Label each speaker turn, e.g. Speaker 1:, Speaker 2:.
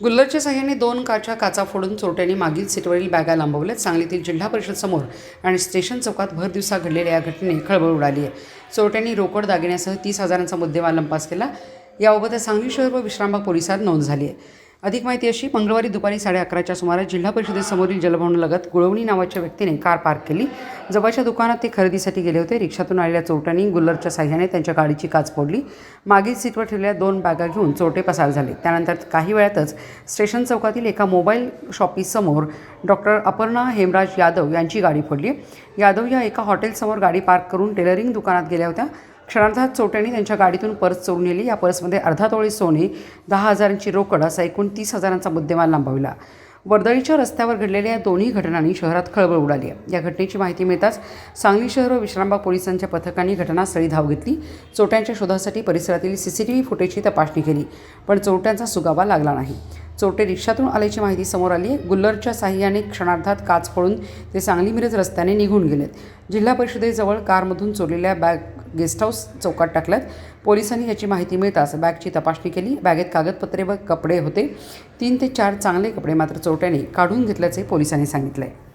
Speaker 1: गुल्लरच्या सहाय्याने दोन काच्या काचा फोडून चोरट्यांनी मागील सीटवरील बॅगा लांबवल्यात. सांगलीतील जिल्हा परिषद समोर आणि स्टेशन चौकात भर दिवसा घडलेल्या या घटनेने खळबळ उडाली आहे. चोरट्यांनी रोकड दागिन्यासह तीस हजारांचा मुद्देमाल लंपास केला. याबाबत सांगली शहर व विश्रामबाग पोलिसात नोंद झाली आहे. अधिक माहिती अशी मंगळवारी दुपारी साडे अकराच्या सुमारास जिल्हा परिषदेसमोरील जलभवनालगत गुळवणी नावाच्या व्यक्तीने कार पार्क केली. जवळच्या दुकानात ते खरेदीसाठी गेले होते. रिक्षातून आलेल्या चोरट्यांनी गुल्लरच्या साह्याने त्यांच्या गाडीची काच फोडली. मागील सीटवर ठेवलेल्या दोन बॅगा घेऊन चोरटे पसार झाले. त्यानंतर काही वेळातच स्टेशन चौकातील एका मोबाईल शॉपीसमोर डॉक्टर अपर्णा हेमराज यादव यांची गाडी फोडली. यादव या एका हॉटेलसमोर गाडी पार्क करून टेलरिंग दुकानात गेल्या होत्या. क्षणार्धात चोट्यांनी त्यांच्या गाडीतून पर्स चोरून नेली. या पर्समध्ये अर्धा तोळे सोने दहा हजारांची रोकड असा एकूण तीस हजारांचा मुद्देमाल लांबविला. वर्दळीच्या रस्त्यावर घडलेल्या या दोन्ही घटनांनी शहरात खळबळ उडाली आहे. या घटनेची माहिती मिळताच सांगली शहर व विश्रामबाग पोलिसांच्या पथकांनी घटनास्थळी धाव घेतली. चोरट्यांच्या शोधासाठी परिसरातील सी सी टी व्ही फुटेजची तपासणी केली पण चोरट्यांचा सुगावा लागला नाही. चोरटे रिक्षातून आल्याची माहिती समोर आली आहे. गुल्लरच्या साह्याने क्षणार्धात काच फोडून ते सांगली मिरज रस्त्याने निघून गेलेत. जिल्हा परिषदेजवळ कारमधून चोरलेल्या बॅग गेस्ट हाऊस चौकात टाकल्यात. पोलिसांनी याची माहिती मिळताच बॅगची तपासणी केली. बॅगेत कागदपत्रे व कपडे होते. तीन ते चार चांगले कपडे मात्र चोरट्याने काढून घेतल्याचे पोलिसांनी सांगितलं आहे